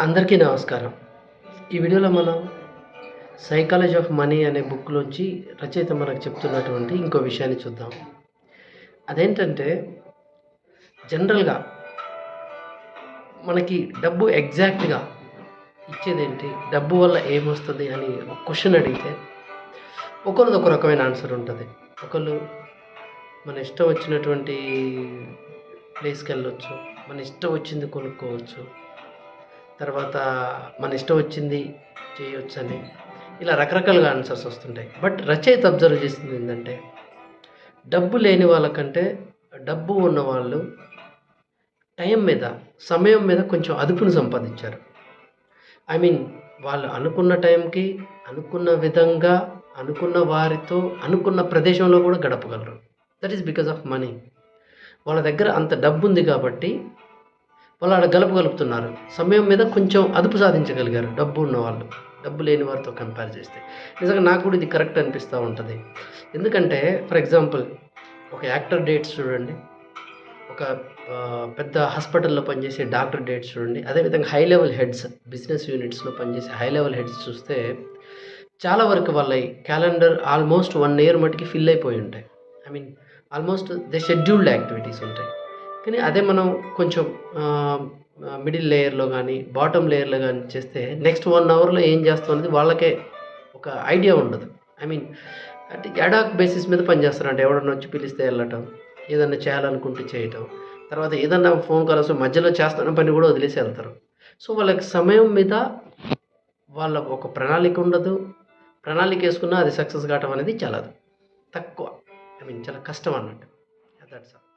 అందరికీ నమస్కారం. ఈ వీడియోలో మనం సైకాలజీ ఆఫ్ మనీ అనే బుక్లోంచి రచయిత మనకు చెప్తున్నటువంటి ఇంకో విషయాన్ని చూద్దాం. అదేంటంటే జనరల్గా మనకి డబ్బు ఎగ్జాక్ట్గా ఇచ్చేదేంటి? డబ్బు వల్ల ఏమొస్తుంది అని ఒక క్వశ్చన్ అడిగితే ఒకరిది ఒక రకమైన ఆన్సర్ ఉంటుంది. ఒకళ్ళు మన ఇష్టం వచ్చినటువంటి ప్లేస్కి వెళ్ళొచ్చు మన ఇష్టం వచ్చింది కొనుక్కోవచ్చు తర్వాత మన ఇష్టం వచ్చింది చేయొచ్చని ఇలా రకరకాలుగా ఆన్సర్స్ వస్తుంటాయి. బట్ రచయిత అబ్జర్వ్ చేసింది ఏంటంటే డబ్బు లేని వాళ్ళకంటే డబ్బు ఉన్న వాళ్ళు టైం మీద సమయం మీద కొంచెం అదుపును సంపాదించారు. ఐ మీన్ వాళ్ళు అనుకున్న టైంకి అనుకున్న విధంగా అనుకున్న వారితో అనుకున్న ప్రదేశంలో కూడా గడపగలరు. That is because of money. వాళ్ళ దగ్గర అంత డబ్బు ఉంది కాబట్టి వాళ్ళు ఆడ గలపగలుపుతున్నారు సమయం మీద కొంచెం అదుపు సాధించగలిగారు. డబ్బు ఉన్న వాళ్ళు డబ్బు లేని వారితో కంపేర్ చేస్తే. నిజంగా నాకు కూడా ఇది కరెక్ట్ అనిపిస్తూ ఉంటుంది. ఎందుకంటే ఫర్ ఎగ్జాంపుల్ ఒక యాక్టర్ డేట్స్ చూడండి. ఒక పెద్ద హాస్పిటల్లో పనిచేసే డాక్టర్ డేట్స్ చూడండి. అదేవిధంగా హై లెవెల్ హెడ్స్ బిజినెస్ యూనిట్స్లో పనిచేసే హై లెవెల్ హెడ్స్ చూస్తే చాలా వరకు వాళ్ళ క్యాలెండర్ ఆల్మోస్ట్ వన్ ఇయర్ మటుకి ఫిల్ అయిపోయి ఉంటాయి. I mean almost they scheduled activities ఉంటాయి. కానీ అదే మనం కొంచెం మిడిల్ లేయర్లో కానీ బాటమ్ లేయర్లో కానీ చేస్తే నెక్స్ట్ వన్ అవర్లో ఏం చేస్తాం అనేది వాళ్ళకే ఒక ఐడియా ఉండదు. ఐ మీన్ అంటే ఎడాక్ బేసిస్ మీద పనిచేస్తారు అంటే ఎవడన్నా వచ్చి పిలిస్తే వెళ్ళటం ఏదన్నా చేయాలనుకుంటే చేయటం తర్వాత ఏదన్నా ఫోన్ కాల్ వస్తే మధ్యలో చేస్తున్న పని కూడా వదిలేసి వెళ్తారు. సో వాళ్ళకి సమయం మీద వాళ్ళకు ఒక ప్రణాళిక ఉండదు. ప్రణాళిక వేసుకున్నా అది సక్సెస్ కావటం అనేది చాలా తక్కువ. ఐ మీన్ చాలా కష్టం అన్నట్టు. That's all